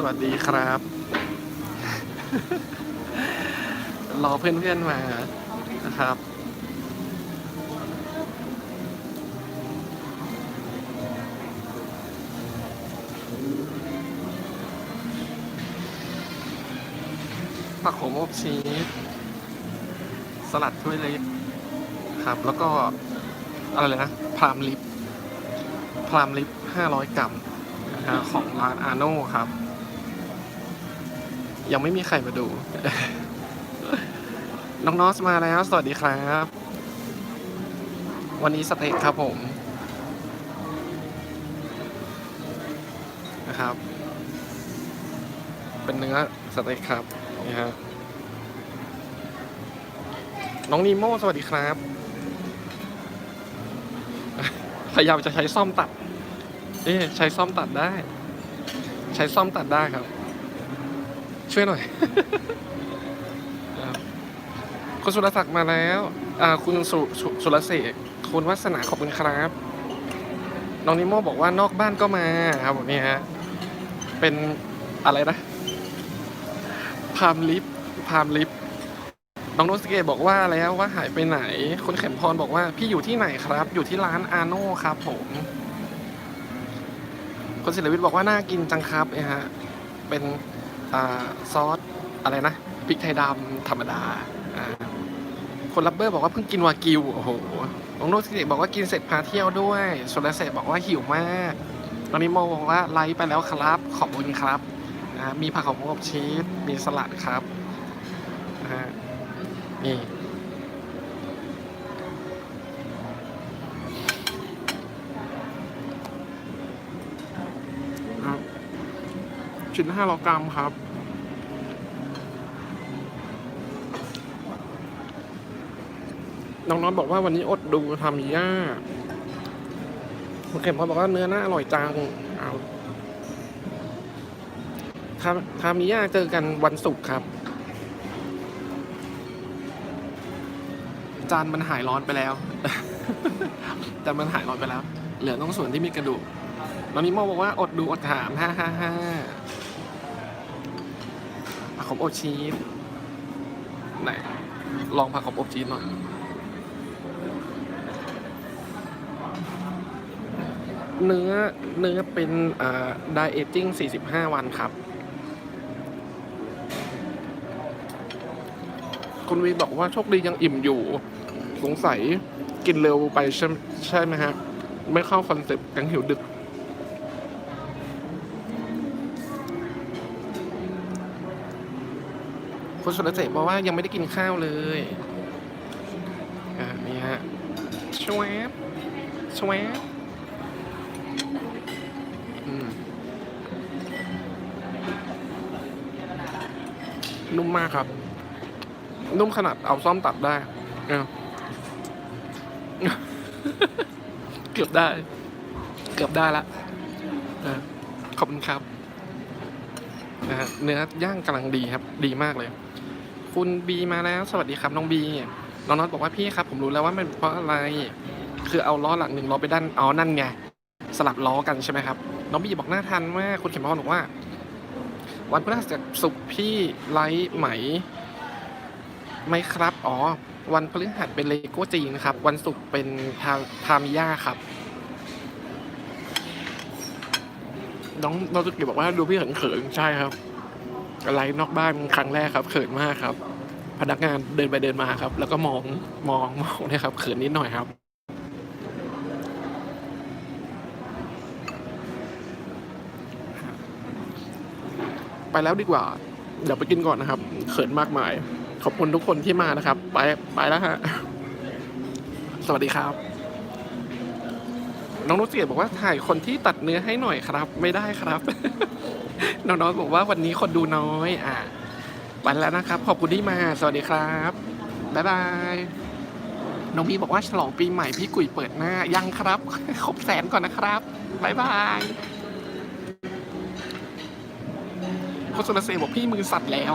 สวัสดีครับ รอเพื่อนๆมานะครับผักโขมอบชีสสลัดถ้วยเล็กครับ แล้วก็ อะไรเลยนะพรามลิปพรามลิป500 กรัมนะฮะของร้านอาโน่ครับ ยังไม่มีใครมาดู น้องนอสมาแล้ว สวัสดีครับ วันนี้สเต็กครับผมนะครับ เป็นเนื้อสเต็กครับนี่ฮะน้องนีโมสวัสดีครับ พยายามจะใช้ซ่อมตัด เอ๊ใช้ซ่อมตัดได้ ใช้ซ่อมตัดได้ครับ ช่วยหน่อยคุณสุรศักดิ์มาแล้วคุณสุสุสุรเสกคุณวัฒนาขอบคุณครับ น้องนิโมบอกว่านอกบ้านก็มาครับผมนี่ฮะ เป็นอะไรนะ พามลิฟพามลิฟน้องโนสเกตบอกว่าแล้วว่าหายไปไหน คุณเข็มพรบอกว่าพี่อยู่ที่ไหนครับ อยู่ที่ร้านอาโน่ครับผมคุณศิลวิทย์บอกว่าน่ากินจังครับเนี่ยฮะ เป็น ซอสอะไรนะพริกไทยดำธรรมดา คนรับเบอร์บอกว่าเพิ่งกินวากิว โอ้โหน้องโนสเกบอกว่ากินเสร็จพาเที่ยวด้วยสุรเสกบอกว่าหิวมากตอนนิโมบอกว่าไลฟ์ไปแล้วครับ ขอบคุณครับมีผักของอบชีส มีสลัดครับนี่ ชิ้นห้าร้อยกรัมครับน้องน้องบอกว่าวันนี้อดดูทำย่าคุณเข็มพอบอกว่าเนื้อหน่าอร่อยจังเอาทาทามิยาเจอกันวันศุกร์ครับ จานมันหายร้อนไปแล้วจานมันหายร้อนไปแล้ว เหลือต้องส่วนที่มีกระดูกน้องนิโมบอกว่าอดดูอดถาม ฮ่าฮ่าฮ่า ขมอบชีสไหนลองผักขมอบชีสหน่อยเนื้อเนื้อเป็นอ่าไดเอจิ้ง45 วันครับ คุณวีบอกว่าโชคดียังอิ่มอยู่ สงสัยกินเร็วไปใช่ใช่ไหมฮะ ไม่เข้าคอนเซ็ปต์ยังหิวดึก คุณสุรเสกบอกว่ายังไม่ได้กินข้าวเลย อ่า นี่ฮะชวบชวบอืมนุ่มมากครับ นุ่มขนาดเอาซ่อมตัดได้ เกือบได้ เกือบได้ละขอบคุณครับนะฮะเนื้อย่างกำลังดีครับ ดีมากเลย คุณบีมาแล้ว สวัสดีครับน้องบีน้องน็อตบอกว่าพี่ครับ ผมรู้แล้วว่ามันเพราะอะไร คือเอาล้อหลังหนึ่งล้อไปด้านอ๋อนั่นไงสลับล้อกันใช่ไหมครับ น้องบีบอกน่าทันมาคุณเข็มพรบอกว่า วันพฤหัสศุกร์พี่ไลฟ์ไหมไหมครับ อ๋อ วันพฤหัสเป็นเลโก้จีนครับ วันศุกร์เป็นทาทามิยาครับ น้องน้องตุกิบอกว่าดูพี่เขินเขินใช่ครับ ไลฟ์นอกบ้านครั้งแรกครับเขินมากครับ พนักงานเดินไปเดินมาครับ แล้วก็มองมองมองนี่ยครับเขินนิดหน่อยครับไปแล้วดีกว่า เดี๋ยวไปกินก่อนนะครับ เขินมากมาย ขอบคุณทุกคนที่มานะครับ ไปไปแล้วฮะ สวัสดีครับ น้องนุชเกียรติบอกว่าถ่ายคนที่ตัดเนื้อให้หน่อยครับ ไม่ได้ครับ น้องๆบอกว่าวันนี้คนดูน้อย อ่าไปแล้วนะครับ ขอบคุณที่มา สวัสดีครับ บ๊ายบาย น้องมีบอกว่าฉลองปีใหม่พี่กุยเปิดหน้า ยังครับ ครบแสนก่อนนะครับบ๊ายบายโคสุรเซบอกพี่มือสั่นแล้ว